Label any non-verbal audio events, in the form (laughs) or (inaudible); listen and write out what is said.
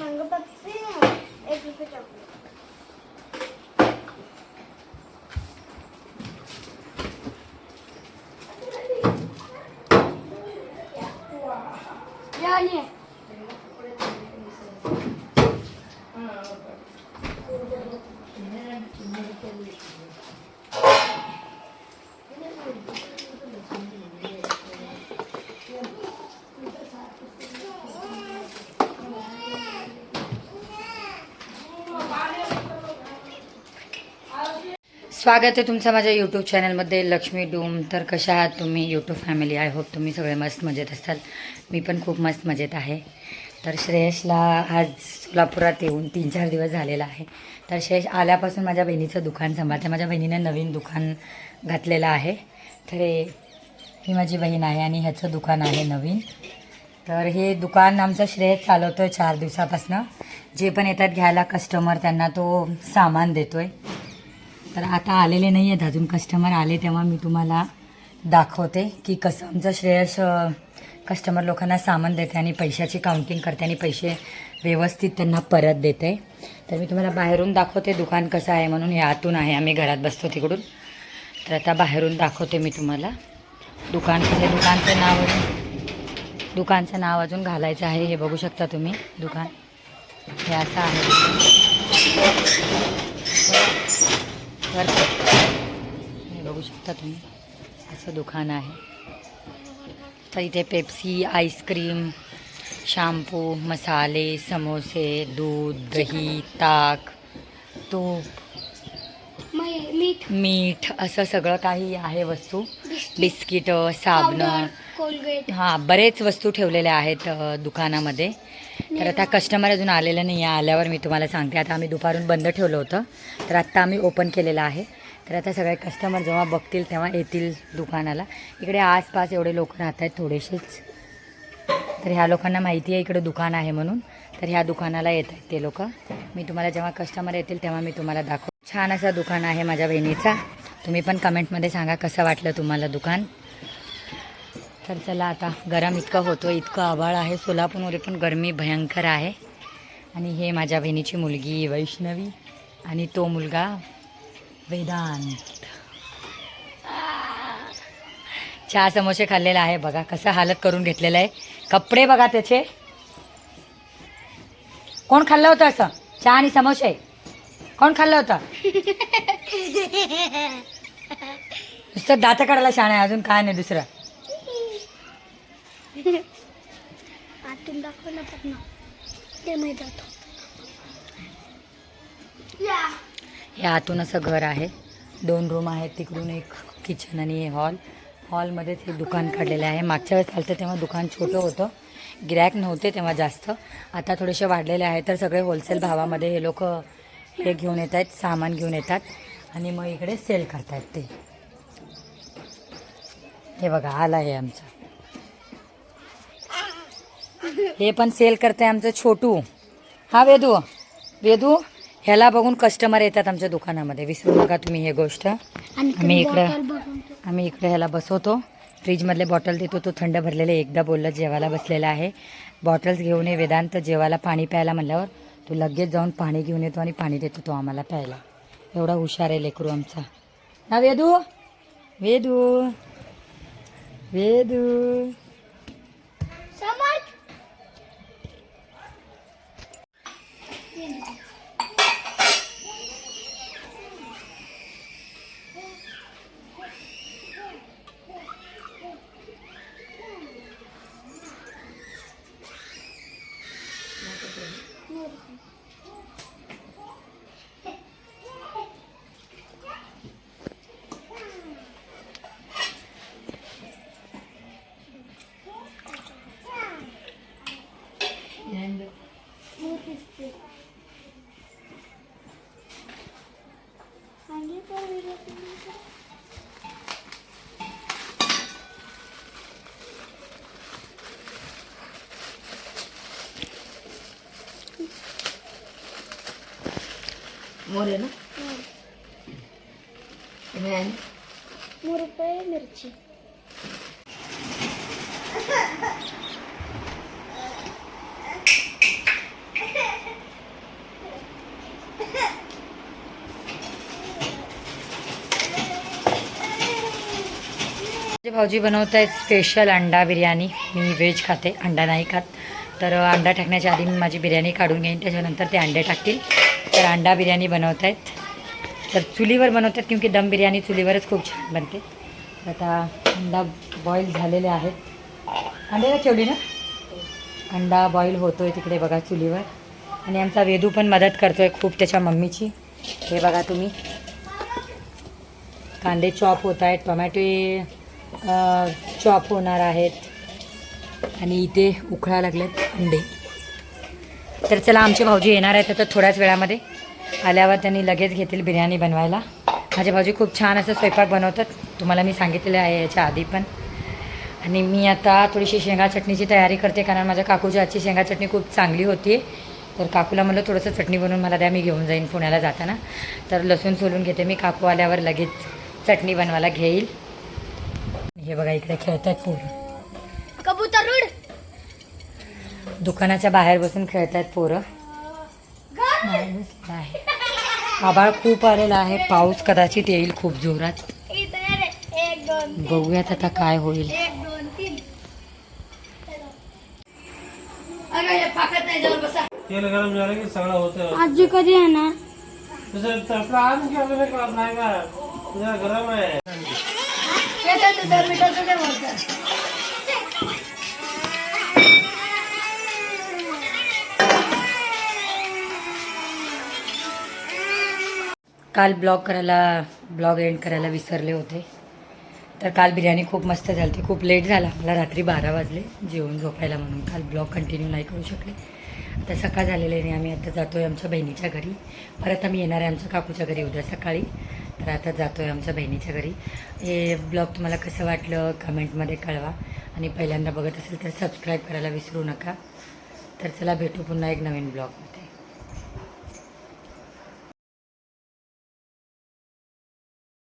मंगो पप्पी एक रुपये चॉकलेट Yani. स्वागत आहे तुमचं माझ्या यूट्यूब चॅनलमध्ये लक्ष्मी डूम. तर कशा आहात तुम्ही? यूट्यूब फॅमिली आय होप तुम्ही सगळे मस्त मजेत असाल. मी पण खूप मस्त मजेत आहे. तर श्रेयसला आज सोलापुरात येऊन तीन चार दिवस झालेला आहे. तर श्रेयस आल्यापासून माझ्या बहिणीचं दुकान सांभाळते. माझ्या बहिणीने नवीन दुकान घातलेलं आहे. तर हे ही माझी बहीण आहे आणि ह्याचं दुकान आहे नवीन. तर हे दुकान आमचं श्रेयस चालवतो आहे चार दिवसापासनं. जे पण येतात घ्यायला कस्टमर त्यांना तो सामान देतो आहे तर आता आलेले नाही आहेत अजून कस्टमर आले तेव्हा मी तुम्हाला दाखवते की कसं आमचं श्रेयस कस्टमर लोकांना सामान देते आणि पैशाची काउंटिंग करते आणि पैसे व्यवस्थित त्यांना परत देते. तर मी तुम्हाला बाहेरून दाखवते दुकान कसं आहे म्हणून. हे आतून आहे. आम्ही घरात बसतो तिकडून. तर आता बाहेरून दाखवते मी तुम्हाला. दुकान कसं दुकानचं नाव दुकानचं नाव अजून घालायचं आहे. हे बघू शकता तुम्ही. दुकान. हे असं आहे. हे बघू शकता तुम्ही. असं दुकान आहे. तर इथे पेप्सी आईस्क्रीम शॅम्पू मसाले समोसे दूध दही ताक तूप. मीठ मीठ असं सगळं काही आहे वस्तू. बिस्किटं साबणं. कोलगेट. हां बरेच वस्तू ठेवलेल्या आहेत दुकानामध्ये. तर आता कस्टमर अजून आलेलं नाही आहे आल्यावर मी तुम्हाला सांगते. आता आम्ही दुपारून बंद ठेवलं होतं. तर आत्ता आम्ही ओपन केलेलं आहे. तर आता सगळे कस्टमर जेव्हा बघतील तेव्हा येतील दुकानाला. इकडे आसपास एवढे लोक राहत आहेत थोडेसेच. तर ह्या लोकांना माहिती आहे इकडे दुकान आहे म्हणून. तर ह्या दुकानाला येत आहेत ते लोक. मी तुम्हाला जेव्हा कस्टमर येतील तेव्हा मी तुम्हाला दाखव छान असं दुकान आहे माझ्या बहिणीचा. तुम्ही पण कमेंटमध्ये सांगा कसं वाटलं तुम्हाला दुकान? तर चला आता गरम इतकं होतो इतकं आभाळ आहे. सोलापूरमध्ये पण गरमी भयंकर आहे. आणि हे माझ्या बहिणीची मुलगी वैष्णवी आणि तो मुलगा वेदांत. चहा समोसे खाल्लेला आहे. बघा कसं हालत करून घेतलेलं आहे. कपडे बघा त्याचे. कोण खाल्लं होतं असं? चहा आणि समोसे. कोण खाल्लं होतं? (laughs) नुसतं दात काढायला शाण आहे. अजून काय नाही दुसरं. आतून दाखव ना पण ते माहीत या. हे आतून असं घर आहे. दोन रूम आहेत तिकडून एक किचन आणि हे हॉल हॉलमध्येच हे दुकान काढलेलं आहे. मागच्या वेळेस चालतं तेव्हा दुकान छोटं होतं. गिरॅक नव्हते तेव्हा जास्त. आता थोडेसे वाढलेले आहे तर सगळे होलसेल भावामध्ये हे लोक हे घेऊन येत आहेत सामान घेऊन येतात आणि मग इकडे सेल करतायत ते. हे बघा आला आहे आमचं. हे पण सेल करते आमचं छोटू. हा वेदू. वेदू ह्याला बघून कस्टमर येतात आमच्या दुकानामध्ये. विसरू नका तुम्ही हे गोष्ट. आम्ही इकडं-. आम्ही इकडे ह्याला बसवतो. फ्रीजमधले बॉटल देतो. तो थंड भरलेले एकदा बोललं जेवायला बसलेला आहे. बॉटल्स घेऊन ये वेदांत. जेवायला पाणी प्यायला म्हणल्यावर तो लगेच जाऊन पाणी घेऊन येतो आणि पाणी देतो तो आम्हाला प्यायला. एवढा हुशार आहे लेकरू आमचा. ना Vedu. Vedu. Vedu. Morena? Amen. Morena, mirchi. भाऊजी बनवत आहे स्पेशल अंडा बिर्याणी. मी व्हेज खाते अंडा नाही खात. तर अंडा टाकण्याच्या आधी मी माझी बिर्याणी काढून घेईन. त्याच्यानंतर ते अंडे टाकतील. तर अंडा बिर्याणी बनवत आहेत तर चुलीवर बनवतात क्योंकि दम बिर्याणी चुलीवरच खूप छान बनते. आता अंडा बॉईल झालेले आहेत. अंड्याला ठेवली ना? अंडा बॉईल होतोय तिकडे बघा चुलीवर. आणि आमचा वेदू पण मदत करतोय खूप त्याच्या मम्मीची. हे बघा तुम्ही. कांदे चॉप होत आहेत टोमॅटो चॉप होणार आहेत. आणि इथे उखळा लागलेत अंडे. तर चला आमचे भाऊजी येणार आहेत आता थोड्याच वेळामध्ये. आल्यावर त्यांनी लगेच घेतील बिर्याणी बनवायला. माझे भाऊजी खूप छान असं स्वयंपाक बनवतात. तुम्हाला मी सांगितलेलं आहे याच्या आधी पण. आणि मी आता थोडीशी शेंगा चटणीची तयारी करते कारण माझ्या काकूची आजची शेंगा चटणी खूप चांगली होती. तर काकूला म्हणलं थोडंसं चटणी बनवून मला द्या मी घेऊन जाईन पुण्याला जाताना. तर लसूण सोलून घेते मी. काकू आल्यावर लगेच चटणी बनवायला घेईल. हे बघा इकडे खेळत आहेत पोरं. कबूतर उड. दुकानाच्या बाहेर बसून खेळत आहेत पोरं आहे आभाळ खूप आलेला आहे. पाऊस कदाचित येईल खूप जोरात. बघूयात आता काय होईल. गरम आजी कधी येणार? तसं तसला काल ब्लॉग करायला ब्लॉग एंड करायला विसरले होते. तर काल बिर्याणी खूप मस्त झाली ती खूप लेट झाला. मला रात्री बारा वाजले जेवून झोपायला म्हणून. काल ब्लॉग कंटिन्यू नाही करू शकले. आता सकाळ झालेले आहे आणि आम्ही आता जातो आहे आमच्या बहिणीच्या घरी. परत आम्ही येणार आहे आमच्या काकूच्या घरी उद्या सकाळी. तर आता जातो आहे आमच्या बहिणीच्या घरी. हे ब्लॉग तुम्हाला कसं वाटलं कमेंटमध्ये कळवा. आणि पहिल्यांदा बघत असेल तर सबस्क्राईब करायला विसरू नका. तर चला भेटू पुन्हा एक नवीन ब्लॉग